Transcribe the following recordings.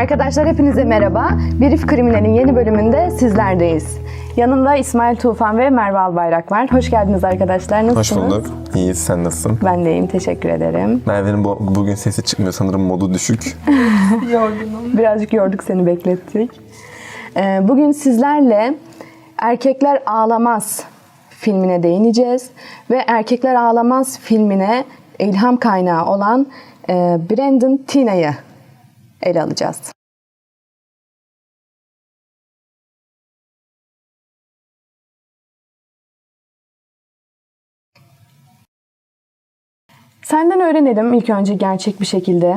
Arkadaşlar hepinize merhaba. Birif Kriminal'in yeni bölümünde sizlerdeyiz. Yanımda İsmail Tufan ve Merve Albayrak var. Hoş geldiniz arkadaşlar. Hoş Nasılsınız? bulduk. İyiyiz. Sen nasılsın? Ben de iyiyim. Teşekkür ederim. Merve'nin bu, bugün sesi çıkmıyor. Sanırım modu düşük. Birazcık yorduk seni beklettik. Ee, Bugün sizlerle Erkekler Ağlamaz filmine değineceğiz. Ve Erkekler Ağlamaz filmine ilham kaynağı olan e, Brandon Tina'yı ele alacağız. Senden öğrenelim ilk önce gerçek bir şekilde.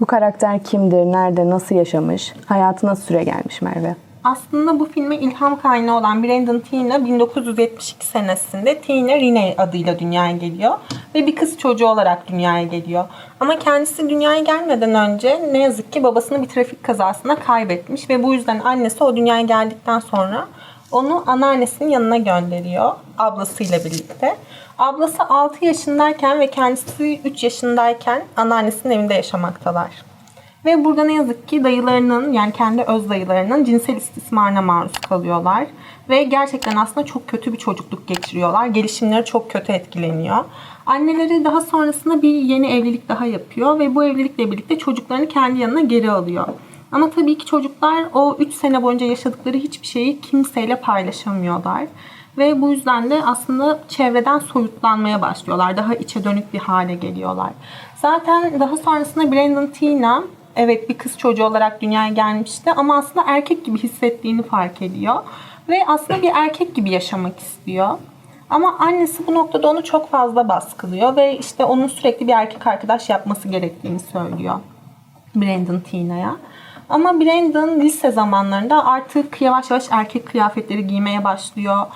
Bu karakter kimdir, nerede, nasıl yaşamış, hayatı nasıl süre gelmiş Merve? Aslında bu filme ilham kaynağı olan Brandon Tina 1972 senesinde Tina Rene adıyla dünyaya geliyor ve bir kız çocuğu olarak dünyaya geliyor. Ama kendisi dünyaya gelmeden önce ne yazık ki babasını bir trafik kazasında kaybetmiş ve bu yüzden annesi o dünyaya geldikten sonra onu anneannesinin yanına gönderiyor ablasıyla birlikte. Ablası 6 yaşındayken ve kendisi 3 yaşındayken anneannesinin evinde yaşamaktalar. Ve burada ne yazık ki dayılarının yani kendi öz dayılarının cinsel istismarına maruz kalıyorlar. Ve gerçekten aslında çok kötü bir çocukluk geçiriyorlar. Gelişimleri çok kötü etkileniyor. Anneleri daha sonrasında bir yeni evlilik daha yapıyor ve bu evlilikle birlikte çocuklarını kendi yanına geri alıyor. Ama tabii ki çocuklar o 3 sene boyunca yaşadıkları hiçbir şeyi kimseyle paylaşamıyorlar. Ve bu yüzden de aslında çevreden soyutlanmaya başlıyorlar. Daha içe dönük bir hale geliyorlar. Zaten daha sonrasında Brandon Tina evet bir kız çocuğu olarak dünyaya gelmişti ama aslında erkek gibi hissettiğini fark ediyor. Ve aslında bir erkek gibi yaşamak istiyor. Ama annesi bu noktada onu çok fazla baskılıyor ve işte onun sürekli bir erkek arkadaş yapması gerektiğini söylüyor. Brandon Tina'ya. Ama Brandon lise zamanlarında artık yavaş yavaş erkek kıyafetleri giymeye başlıyor.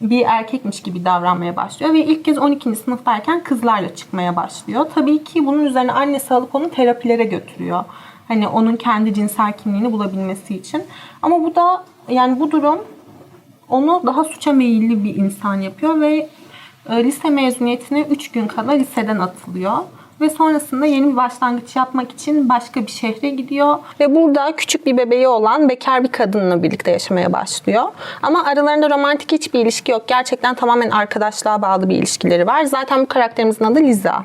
Bir erkekmiş gibi davranmaya başlıyor ve ilk kez 12. sınıftayken kızlarla çıkmaya başlıyor. Tabii ki bunun üzerine annesi alıp onu terapilere götürüyor. Hani onun kendi cinsel kimliğini bulabilmesi için. Ama bu da yani bu durum onu daha suça meyilli bir insan yapıyor ve e, lise mezuniyetine 3 gün kala liseden atılıyor. Ve sonrasında yeni bir başlangıç yapmak için başka bir şehre gidiyor. Ve burada küçük bir bebeği olan bekar bir kadınla birlikte yaşamaya başlıyor. Ama aralarında romantik hiçbir ilişki yok. Gerçekten tamamen arkadaşlığa bağlı bir ilişkileri var. Zaten bu karakterimizin adı Liza.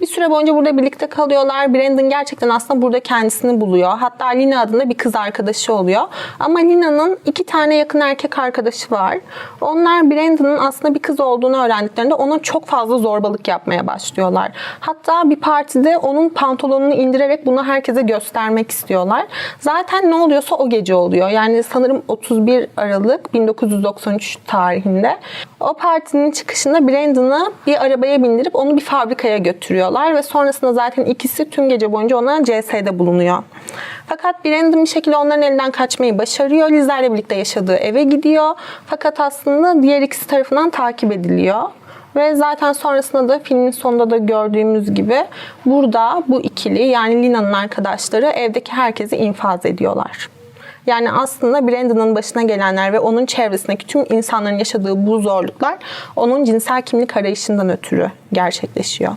Bir süre boyunca burada birlikte kalıyorlar. Brandon gerçekten aslında burada kendisini buluyor. Hatta Lina adında bir kız arkadaşı oluyor. Ama Lina'nın iki tane yakın erkek arkadaşı var. Onlar Brandon'ın aslında bir kız olduğunu öğrendiklerinde ona çok fazla zorbalık yapmaya başlıyorlar. Hatta bir partide onun pantolonunu indirerek bunu herkese göstermek istiyorlar. Zaten ne oluyorsa o gece oluyor. Yani sanırım 31 Aralık 1993 tarihinde. O partinin çıkışında Brandon'ı bir arabaya bindirip onu bir fabrikaya götürüyorlar ve sonrasında zaten ikisi tüm gece boyunca ona CS'de bulunuyor. Fakat Brandon bir şekilde onların elinden kaçmayı başarıyor. Liza ile birlikte yaşadığı eve gidiyor. Fakat aslında diğer ikisi tarafından takip ediliyor. Ve zaten sonrasında da filmin sonunda da gördüğümüz gibi burada bu ikili yani Lina'nın arkadaşları evdeki herkesi infaz ediyorlar. Yani aslında Brandon'ın başına gelenler ve onun çevresindeki tüm insanların yaşadığı bu zorluklar onun cinsel kimlik arayışından ötürü gerçekleşiyor.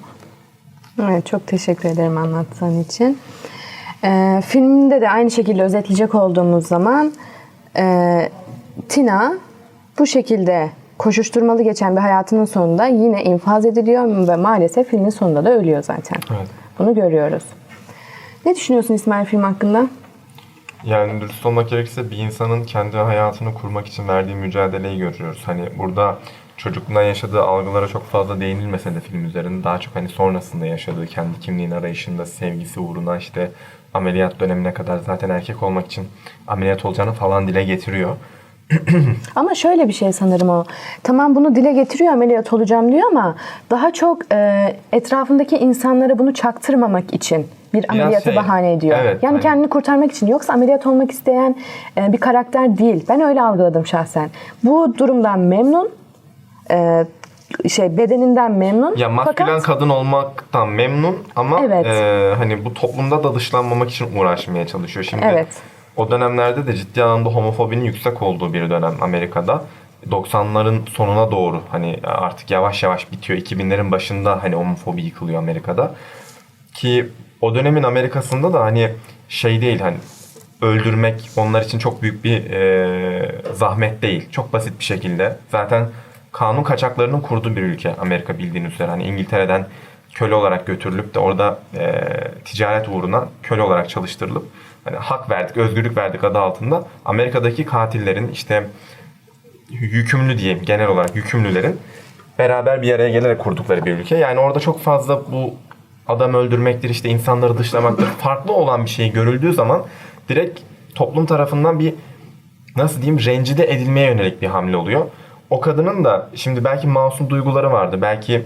Evet, çok teşekkür ederim anlattığın için. Ee, filmde de aynı şekilde özetleyecek olduğumuz zaman e, Tina bu şekilde koşuşturmalı geçen bir hayatının sonunda yine infaz ediliyor ve maalesef filmin sonunda da ölüyor zaten. Evet. Bunu görüyoruz. Ne düşünüyorsun İsmail film hakkında? Yani dürüst olmak gerekirse bir insanın kendi hayatını kurmak için verdiği mücadeleyi görüyoruz. Hani burada çocukluğundan yaşadığı algılara çok fazla değinilmese de film üzerinde daha çok hani sonrasında yaşadığı kendi kimliğin arayışında sevgisi uğruna işte ameliyat dönemine kadar zaten erkek olmak için ameliyat olacağını falan dile getiriyor. Ama şöyle bir şey sanırım o. Tamam bunu dile getiriyor ameliyat olacağım diyor ama daha çok e, etrafındaki insanlara bunu çaktırmamak için bir ameliyatı şey, bahane ediyor. evet, yani aynen. kendini kurtarmak için. Yoksa ameliyat olmak isteyen e, bir karakter değil. Ben öyle algıladım şahsen. Bu durumdan memnun. E, şey bedeninden memnun. Ya maskülen Fakat kadın olmaktan memnun ama Evet. e, hani bu toplumda da dışlanmamak için uğraşmaya çalışıyor. Şimdi Evet. O dönemlerde de ciddi anlamda homofobinin yüksek olduğu bir dönem Amerika'da. 90'ların sonuna doğru hani artık yavaş yavaş bitiyor. 2000'lerin başında hani homofobi yıkılıyor Amerika'da. Ki o dönemin Amerika'sında da hani şey değil hani öldürmek onlar için çok büyük bir e, zahmet değil. Çok basit bir şekilde. Zaten kanun kaçaklarının kurduğu bir ülke Amerika bildiğiniz üzere. Hani İngiltere'den köle olarak götürülüp de orada e, ticaret uğruna köle olarak çalıştırılıp hani hak verdik, özgürlük verdik adı altında Amerika'daki katillerin işte yükümlü diyeyim genel olarak yükümlülerin beraber bir araya gelerek kurdukları bir ülke. Yani orada çok fazla bu adam öldürmektir işte insanları dışlamaktır farklı olan bir şey görüldüğü zaman direkt toplum tarafından bir nasıl diyeyim rencide edilmeye yönelik bir hamle oluyor. O kadının da şimdi belki masum duyguları vardı. Belki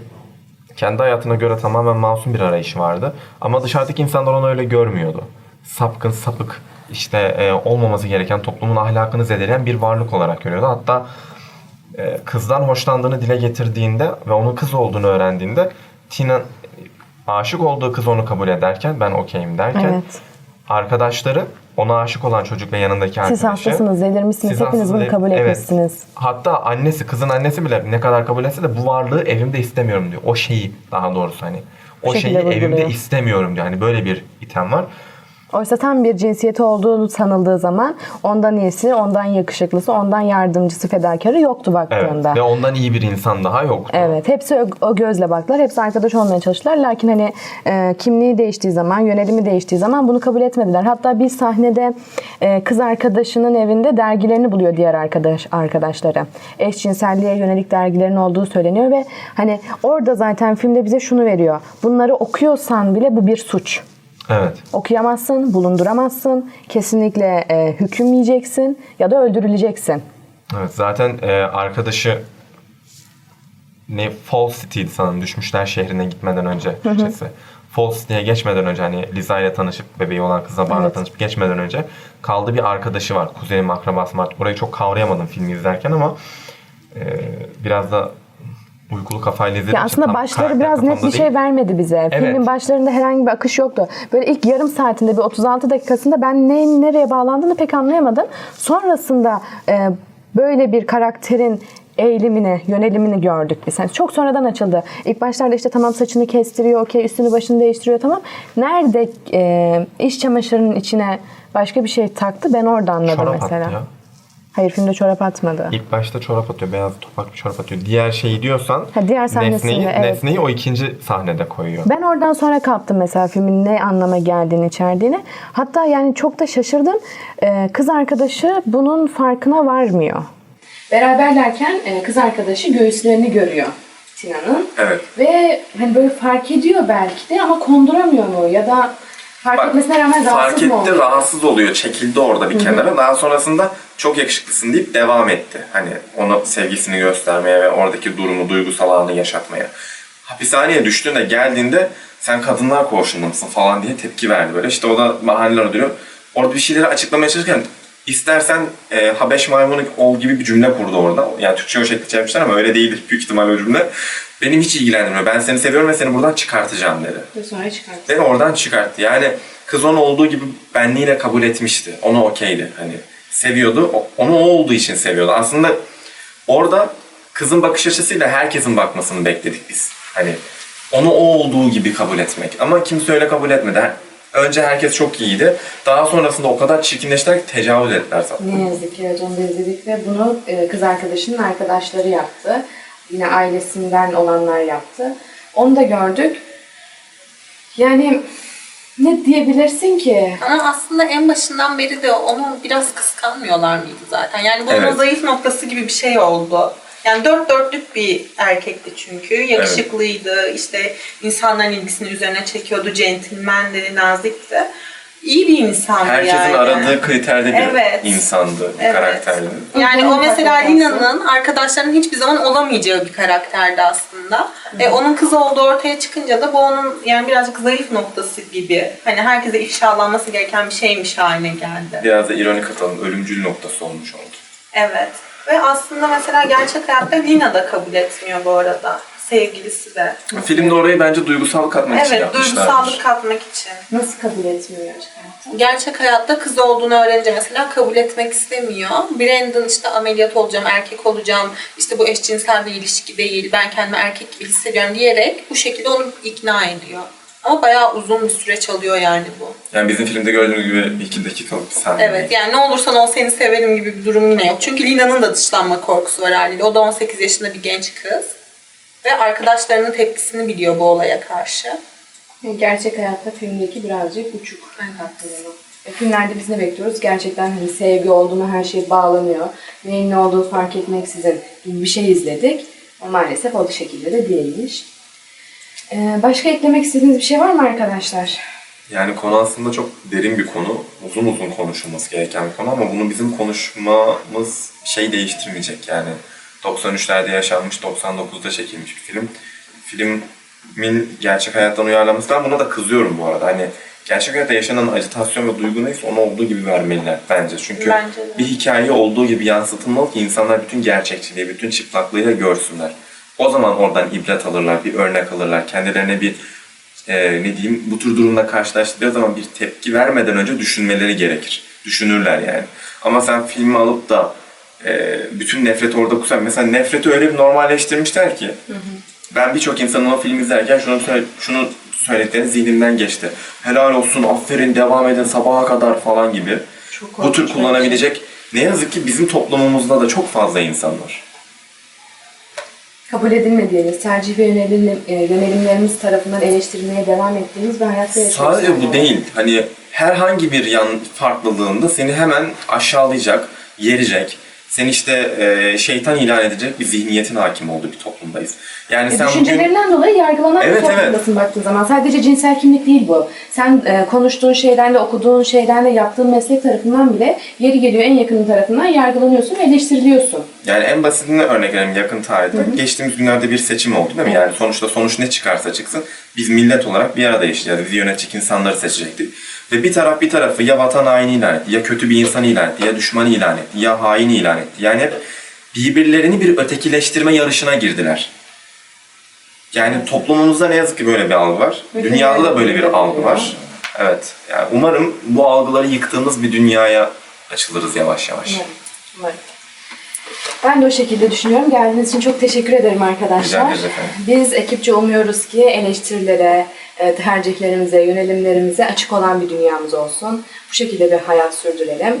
kendi hayatına göre tamamen masum bir arayışı vardı. Ama dışarıdaki insanlar onu öyle görmüyordu. Sapkın, sapık, işte e, olmaması gereken toplumun ahlakını zedeleyen bir varlık olarak görüyordu. Hatta e, kızdan hoşlandığını dile getirdiğinde ve onun kız olduğunu öğrendiğinde Tina aşık olduğu kız onu kabul ederken ben okeyim derken Evet. arkadaşları ona aşık olan çocuk ve yanındaki Siz arkadaşı hastasınız, delirmişsiniz. siz Hepiniz bunu kabul evet. etmişsiniz. Hatta annesi, kızın annesi bile ne kadar kabul etse de bu varlığı evimde istemiyorum diyor. O şeyi daha doğrusu hani. O şekilde şeyi evimde istemiyorum diyor. Hani böyle bir item var. Oysa tam bir cinsiyeti olduğunu sanıldığı zaman ondan iyisi, ondan yakışıklısı, ondan yardımcısı, fedakarı yoktu Evet. baktığında. Ve ondan iyi bir insan daha yoktu. Evet, hepsi o, o gözle baktılar. Hepsi arkadaş olmaya çalıştılar. Lakin hani e, kimliği değiştiği zaman, yönelimi değiştiği zaman bunu kabul etmediler. Hatta bir sahnede e, kız arkadaşının evinde dergilerini buluyor diğer arkadaş arkadaşları. Eşcinselliğe yönelik dergilerin olduğu söyleniyor ve hani orada zaten filmde bize şunu veriyor. Bunları okuyorsan bile bu bir suç. Evet. Okuyamazsın, bulunduramazsın. Kesinlikle e, hüküm yiyeceksin ya da öldürüleceksin. Evet. Zaten e, arkadaşı ne Fall City'ydi sanırım. Düşmüşler şehrine gitmeden önce Türkçesi. Fall City'ye geçmeden önce hani Liza ile tanışıp bebeği olan kızla bağla Evet. tanışıp geçmeden önce kaldığı bir arkadaşı var. Kuzenim akrabası var. Orayı çok kavrayamadım filmi izlerken ama e, biraz da uykulu kafayla izlediğim Ya aslında başları biraz net bir şey değil. vermedi bize. Evet. Filmin başlarında herhangi bir akış yoktu. Böyle ilk yarım saatinde bir 36 dakikasında ben neyin nereye bağlandığını pek anlayamadım. Sonrasında e, böyle bir karakterin eğilimini, yönelimini gördük biz. Yani çok sonradan açıldı. İlk başlarda işte tamam saçını kestiriyor, okey üstünü başını değiştiriyor tamam. Nerede e, iş çamaşırının içine başka bir şey taktı ben orada anladım Çorap mesela. attı ya. Hayır filmde çorap atmadı. İlk başta çorap atıyor. Beyaz topak bir çorap atıyor. Diğer şeyi diyorsan Ha, diğer sahnesinde, nesneyi, evet. nesneyi o ikinci sahnede koyuyor. Ben oradan sonra kaptım mesela filmin ne anlama geldiğini içerdiğini. Hatta yani çok da şaşırdım. Ee, kız arkadaşı bunun farkına varmıyor. Beraberlerken e, kız arkadaşı göğüslerini görüyor Tina'nın. Evet. Ve hani böyle fark ediyor belki de ama konduramıyor mu? Ya da fark etmesine rağmen fark rahatsız mı etti, oluyor? rahatsız oluyor. Çekildi orada bir kenara. Daha sonrasında çok yakışıklısın deyip devam etti. Hani ona sevgisini göstermeye ve oradaki durumu, duygusal anı yaşatmaya. Hapishaneye düştüğünde geldiğinde sen kadınlar koğuşunda mısın falan diye tepki verdi böyle. İşte o da mahalleler diyor. Orada bir şeyleri açıklamaya çalışırken istersen e, Habeş maymunu ol gibi bir cümle kurdu orada. Yani Türkçe o şekilde çevirmişler ama öyle değildir büyük ihtimal o cümle. Benim hiç ilgilendirmiyor. Ben seni seviyorum ve seni buradan çıkartacağım dedi. Ve sonra çıkarttı. Beni oradan çıkarttı. Yani kız onu olduğu gibi benliğiyle kabul etmişti. Ona okeydi. Hani seviyordu. Onu o olduğu için seviyordu. Aslında orada kızın bakış açısıyla herkesin bakmasını bekledik biz. Hani onu o olduğu gibi kabul etmek. Ama kimse öyle kabul etmedi. Önce herkes çok iyiydi. Daha sonrasında o kadar çirkinleştiler ki tecavüz ettiler zaten. Ne yazık ki evet onu da izledik ve bunu e, kız arkadaşının arkadaşları yaptı. Yine ailesinden olanlar yaptı. Onu da gördük. Yani ne diyebilirsin ki? Ama aslında en başından beri de onu biraz kıskanmıyorlar mıydı zaten? Yani bu onun Evet. zayıf noktası gibi bir şey oldu. Yani dört dörtlük bir erkekti çünkü. Yakışıklıydı, işte insanların ilgisini üzerine çekiyordu, centilmendi, nazikti. İyi bir insandı Herkesin yani. aradığı kriterde bir Evet. insandı, Evet. karakterdi. Yani o mesela. Lina'nın arkadaşlarının hiçbir zaman olamayacağı bir karakterdi aslında. E, onun kız olduğu ortaya çıkınca da bu onun yani birazcık zayıf noktası gibi. Hani herkese ifşalanması gereken bir şeymiş haline geldi. Biraz da ironik atalım, ölümcül noktası olmuş oldu. Evet. Ve aslında mesela gerçek hayatta Lina da kabul etmiyor bu arada. Sevgilisi de. Filmde orayı bence duygusal katmak için Evet, yapmışlar. duygusallık katmak için. Nasıl kabul etmiyor gerçekten? Gerçek hayatta kız olduğunu öğrenince mesela kabul etmek istemiyor. Brandon işte ameliyat olacağım, erkek olacağım, işte bu eşcinsel bir ilişki değil, ben kendimi erkek gibi hissediyorum diyerek bu şekilde onu ikna ediyor. Ama bayağı uzun bir süreç alıyor yani bu. Yani bizim filmde gördüğünüz gibi iki dakikalık bir sahne. Evet yani ne olursan ol seni severim gibi bir durum yine yok. Çünkü Lina'nın da dışlanma korkusu var haliyle. O da 18 yaşında bir genç kız. Ve arkadaşlarının tepkisini biliyor bu olaya karşı. Gerçek hayatta filmdeki birazcık uçuk katlanıyor. E, filmlerde biz ne bekliyoruz? Gerçekten hani sevgi oldu mu her şey bağlanıyor. Neyin ne olduğu fark etmeksizin gibi bir şey izledik. Ama maalesef o şekilde de değilmiş. Ee, başka eklemek istediğiniz bir şey var mı arkadaşlar? Yani konu aslında çok derin bir konu. Uzun uzun konuşulması gereken bir konu ama bunu bizim konuşmamız şey değiştirmeyecek yani. 93'lerde yaşanmış, 99'da çekilmiş bir film. Filmin gerçek hayattan uyarlaması. Ben buna da kızıyorum bu arada. Hani gerçek hayatta yaşanan ajitasyon ve duygu neyse onu olduğu gibi vermeliler bence. Çünkü Bence de. bir hikaye olduğu gibi yansıtılmalı ki insanlar bütün gerçekçiliği, bütün çıplaklığıyla görsünler. O zaman oradan ibret alırlar, bir örnek alırlar. Kendilerine bir e, ne diyeyim bu tür durumla karşılaştıkları zaman bir tepki vermeden önce düşünmeleri gerekir. Düşünürler yani. Ama sen filmi alıp da e, bütün nefreti orada kusan mesela nefreti öyle bir normalleştirmişler ki ben birçok insanın o filmi izlerken şunu şunu söyledikleri zihnimden geçti. Helal olsun, aferin, devam edin sabaha kadar falan gibi. Çok Bu tür kullanabilecek ne yazık ki bizim toplumumuzda da çok fazla insan var. Kabul edilmediğiniz, tercih ve yönelim, e, yönelimlerimiz tarafından eleştirilmeye devam ettiğiniz bir hayatta yaşıyoruz. Sadece bu değil. Hani herhangi bir yan farklılığında seni hemen aşağılayacak, yerecek, seni işte e, şeytan ilan edecek bir zihniyetin hakim olduğu bir toplumdayız. Yani E, sen bugün Düşüncelerinden dolayı yargılanan Evet, bir toplumdasın evet. baktığın zaman. Sadece cinsel kimlik değil bu. Sen e, konuştuğun şeylerle, okuduğun şeylerle, yaptığın meslek tarafından bile yeri geliyor en yakının tarafından yargılanıyorsun ve eleştiriliyorsun. yani en basitinden örnek verelim yakın tarihte. Geçtiğimiz günlerde bir seçim oldu değil mi? Yani sonuçta sonuç ne çıkarsa çıksın biz millet olarak bir arada yaşayacağız. Bizi yönetecek insanları seçecektik. Ve bir taraf bir tarafı ya vatan haini ilan etti, ya kötü bir insan ilan etti, ya düşman ilan etti, ya hain ilan etti. Yani hep birbirlerini bir ötekileştirme yarışına girdiler. Yani toplumumuzda ne yazık ki böyle bir algı var. Dünyada da böyle bir algı var. Evet. Yani umarım bu algıları yıktığımız bir dünyaya açılırız yavaş yavaş. Umarım, umarım. Ben de o şekilde düşünüyorum. Geldiğiniz için çok teşekkür ederim arkadaşlar. efendim. Biz ekipçe umuyoruz ki eleştirilere, e, tercihlerimize, yönelimlerimize açık olan bir dünyamız olsun. Bu şekilde bir hayat sürdürelim.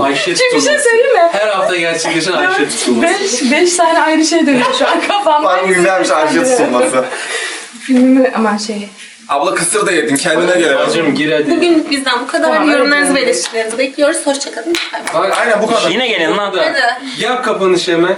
Ayşe Şimdi bir şey söyleyeyim mi? Her hafta gerçekleşen Ayşe tutulması. Beş, beş tane ayrı şey dönüyor şu an kafamda. Bak güzelmiş Ayşe tutulması. Filmimi aman şey. Abla kısır da yedin. Kendine gel. Bacım gir. Bugün bizden bu kadar. Tamam, Yorumlarınızı ve eleştirilerinizi bekliyoruz. Hoşçakalın. Bay bay. Bak aynen bu kadar. Yine gelin lan. Hadi. Yap kapanışı hemen.